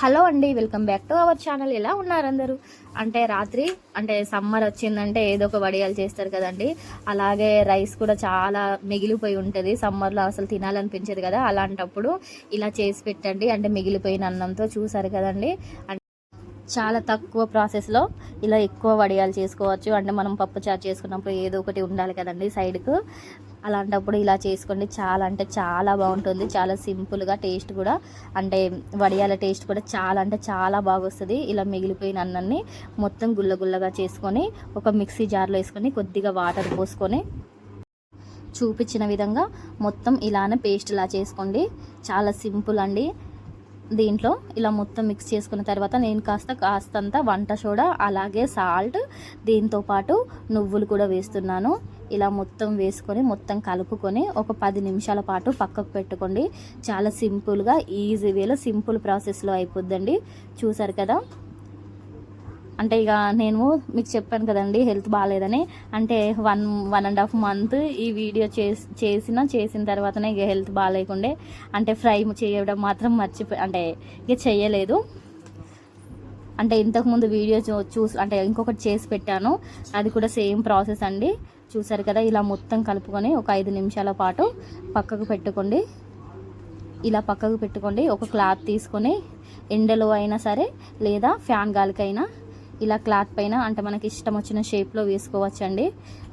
Hello అండి welcome back to our channel. ఎలా ఉన్నారు అందరూ? అంటే రాత్రి అంటే సమ్మర్ వచ్చిందంటే ఏదో ఒక వడియాలు చేస్తారు కదండి. అలాగే రైస్ కూడా చాలా మిగిలిపోయి ఉంటుంది. సమ్మర్లో అసలు తినాలనిపించదు కదా. అలాంటప్పుడు ఇలా చేసి పెట్టండి. అంటే మిగిలిపోయిన అన్నంతో చూసారు కదండి. చాలా తక్కువ ప్రాసెస్లో ఇలా ఎక్కువ వడియాలు చేసుకోవచ్చు. అంటే మనం పప్పు చారు చేసుకున్నప్పుడు ఏదో ఒకటి ఉండాలి కదండి సైడ్కు. అలాంటప్పుడు ఇలా చేసుకోండి. చాలా అంటే చాలా బాగుంటుంది. చాలా సింపుల్గా టేస్ట్ కూడా. అంటే వడియాల టేస్ట్ కూడా చాలా అంటే చాలా బాగొస్తుంది. ఇలా మిగిలిపోయిన అన్నాన్ని మొత్తం గుల్ల గుల్లగా చేసుకొని ఒక మిక్సీ జార్లో వేసుకొని కొద్దిగా వాటర్ పోసుకొని చూపించిన విధంగా మొత్తం ఇలానే పేస్ట్ ఇలా చేసుకోండి. చాలా సింపుల్ అండి. దీంట్లో ఇలా మొత్తం మిక్స్ చేసుకున్న తర్వాత నేను కాస్త కాస్తంత వంట సోడా అలాగే సాల్ట్ దీంతో పాటు నువ్వులు కూడా వేస్తున్నాను. ఇలా మొత్తం వేసుకొని మొత్తం కలుపుకొని ఒక పది నిమిషాల పాటు పక్కకు పెట్టుకోండి. చాలా సింపుల్గా ఈజీ వేలో సింపుల్ ప్రాసెస్లో అయిపోద్దండి. చూసారు కదా? అంటే ఇక నేను మీకు చెప్పాను కదండి హెల్త్ బాగాలేదని అంటే one one and half month ఈ వీడియో చేసి చేసిన చేసిన తర్వాతనే ఇక హెల్త్ బాగాలేకుండే అంటే ఫ్రై చేయడం మాత్రం మర్చిపోయి అంటే ఇక చేయలేదు. అంటే ఇంతకుముందు వీడియో చూ చూసి అంటే ఇంకొకటి చేసి పెట్టాను. అది కూడా సేమ్ ప్రాసెస్ అండి. చూసారు కదా ఇలా మొత్తం కలుపుకొని ఒక ఐదు నిమిషాల పాటు పక్కకు పెట్టుకోండి. ఇలా పక్కకు పెట్టుకోండి. ఒక క్లాత్ తీసుకొని ఎండలో అయినా సరే లేదా ఫ్యాన్ గాలికైనా ఇలా క్లాత్ పైన అంటే మనకి ఇష్టం వచ్చిన షేప్లో వేసుకోవచ్చండి.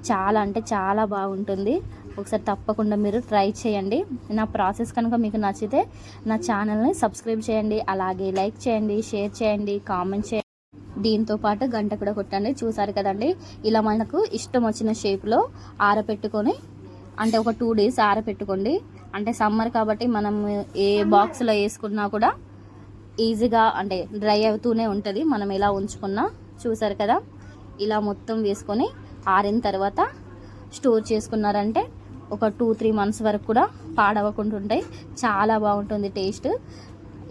చాలా అంటే చాలా బాగుంటుంది. ఒకసారి తప్పకుండా మీరు ట్రై చేయండి. నా ప్రాసెస్ కనుక మీకు నచ్చితే నా ఛానల్ని సబ్స్క్రైబ్ చేయండి. అలాగే లైక్ చేయండి షేర్ చేయండి కామెంట్ చేయండి. దీంతో పాటు గంట కూడా కొట్టండి. చూసారు కదండి? ఇలా మనకు ఇష్టం వచ్చిన షేప్లో ఆరపెట్టుకొని అంటే ఒక టూ డేస్ ఆరపెట్టుకోండి. అంటే సమ్మర్ కాబట్టి మనం ఏ బాక్స్లో వేసుకున్నా కూడా ఈజీగా అంటే డ్రై అవుతూనే ఉంటుంది. మనం ఎలా ఉంచుకున్నా చూసారు కదా? ఇలా మొత్తం వేసుకొని ఆరిన తర్వాత స్టోర్ చేసుకున్నారంటే ఒక టూ త్రీ మంత్స్ వరకు కూడా పాడవకుండా ఉంటాయి. చాలా బాగుంటుంది టేస్ట్.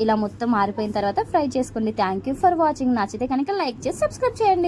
ఇలా మొత్తం ఆరిపోయిన తర్వాత ఫ్రై చేసుకోండి థ్యాంక్ యూ ఫర్ వాచింగ్. నచ్చితే కనుక లైక్ చేసి సబ్స్క్రైబ్ చేయండి.